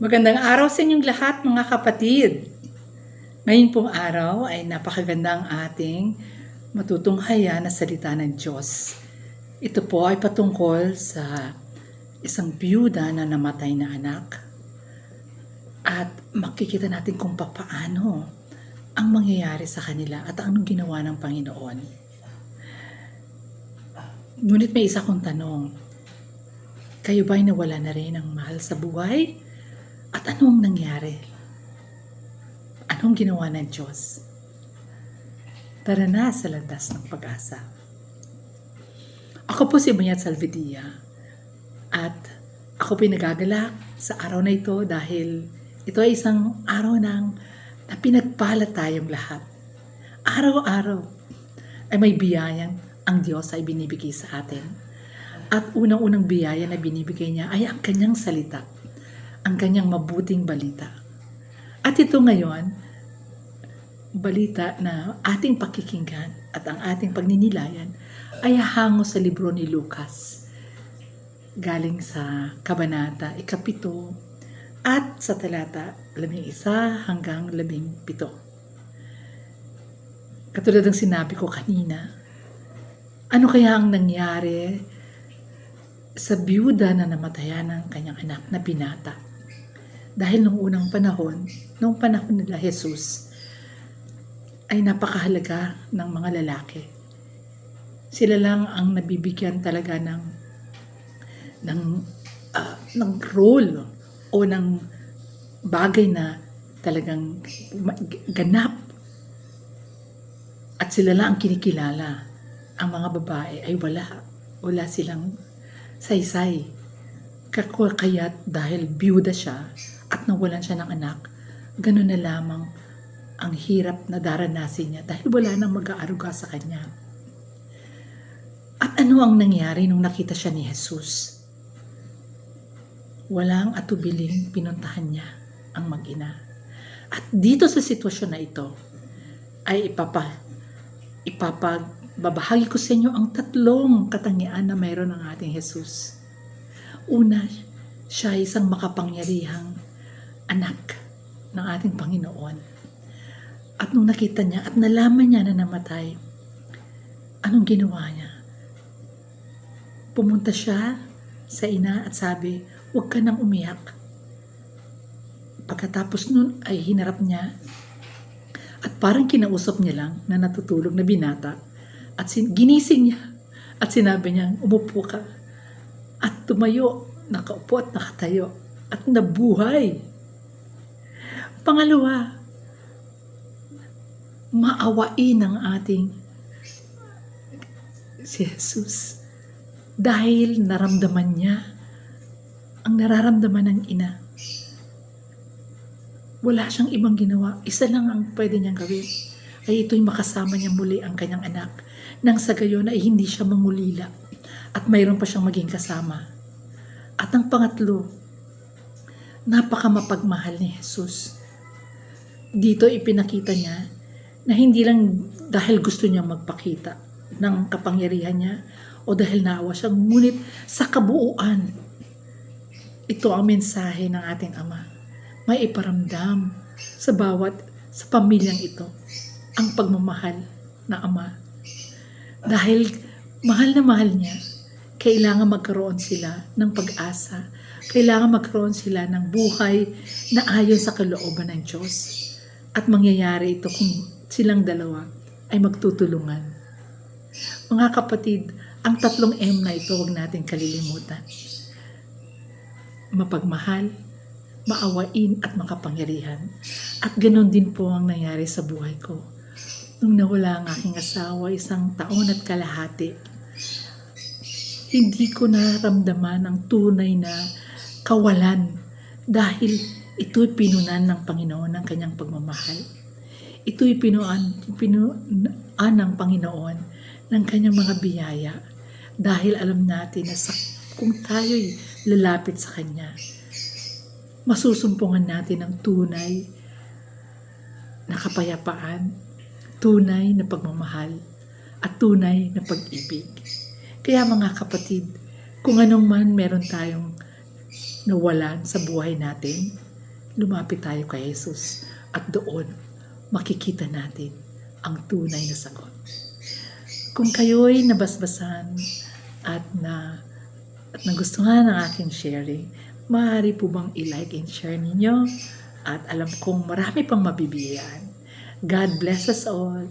Magandang araw sa inyong lahat mga kapatid. Ngayon pong araw ay napakaganda ang ating matutunghayan na salita ng Diyos. Ito po ay patungkol sa isang byuda na namatay na anak. At makikita natin kung papaano ang mangyayari sa kanila at anong ginawa ng Panginoon. Ngunit may isa kong tanong. Kayo ba'y nawala na rin ng mahal sa buhay? At anong nangyari? Anong ginawa ng Diyos? Tara na sa landas ng pag-asa. Ako po si Mayat Salvedia at ako pinagagalak sa araw na ito dahil ito ay isang araw ng na pinagpala tayong lahat. Araw-araw ay may biyayang ang Diyos ay binibigay sa atin. At unang-unang biyaya na binibigay niya ay ang kanyang salita ang kanyang mabuting balita. At ito ngayon, balita na ating pakikinggan at ang ating pagninilayan ay hango sa libro ni Lucas. Galing sa Kabanata, ikapito, at sa talata, labing isa hanggang labing pito. Katulad ng sinabi ko kanina, ano kaya ang nangyari sa byuda na namatayan ng kanyang anak na binata? Dahil nung unang panahon, nung panahon nila Jesus, ay napakahalaga ng mga lalaki. Sila lang ang nabibigyan talaga ng ng uh, ng role o ng bagay na talagang ganap. At sila lang ang kinikilala. Ang mga babae ay wala. Wala silang saysay. Kaya't dahil byuda siya, at nawalan siya ng anak, ganun na lamang ang hirap na daranasin niya dahil wala nang mag-aaruga sa kanya. At ano ang nangyari nung nakita siya ni Jesus? Walang atubiling pinuntahan niya ang mag-ina. At dito sa sitwasyon na ito, ay ipapa, ipapagbabahagi ko sa inyo ang tatlong katangian na mayroon ng ating Jesus. Una, siya ay isang makapangyarihang anak ng ating Panginoon. At nung nakita niya at nalaman niya na namatay, anong ginawa niya? Pumunta siya sa ina at sabi, huwag ka nang umiyak. Pagkatapos nun ay hinarap niya at parang kinausap niya lang na natutulog na binata at sin- ginising niya at sinabi niya, umupo ka. At tumayo, nakaupo at nakatayo at nabuhay. Pangalawa, maawain ng ating si Jesus dahil naramdaman niya ang nararamdaman ng ina. Wala siyang ibang ginawa. Isa lang ang pwede niyang gawin. Ay ito'y makasama niya muli ang kanyang anak. Nang sa gayon ay hindi siya mangulila. At mayroon pa siyang maging kasama. At ang pangatlo, napaka mapagmahal ni Jesus dito ipinakita niya na hindi lang dahil gusto niya magpakita ng kapangyarihan niya o dahil naawa siya, ngunit sa kabuuan, ito ang mensahe ng ating Ama. May iparamdam sa bawat sa pamilyang ito ang pagmamahal na Ama. Dahil mahal na mahal niya, kailangan magkaroon sila ng pag-asa. Kailangan magkaroon sila ng buhay na ayon sa kalooban ng Diyos. At mangyayari ito kung silang dalawa ay magtutulungan. Mga kapatid, ang tatlong M na ito huwag natin kalilimutan. Mapagmahal, maawain at makapangyarihan. At ganoon din po ang nangyari sa buhay ko. Nung nawala ang aking asawa isang taon at kalahati, hindi ko naramdaman ang tunay na kawalan dahil ito'y pinunan ng Panginoon ng kanyang pagmamahal. Ito'y pinuan, pinuan ng Panginoon ng kanyang mga biyaya dahil alam natin na sa, kung tayo'y lalapit sa Kanya, masusumpungan natin ang tunay na kapayapaan, tunay na pagmamahal, at tunay na pag-ibig. Kaya mga kapatid, kung anong man meron tayong nawalan sa buhay natin, lumapit tayo kay Jesus at doon makikita natin ang tunay na sagot. Kung kayo'y nabasbasan at na at nagustuhan ng aking sharing, maaari po bang i-like and share ninyo? At alam kong marami pang mabibigyan. God bless us all.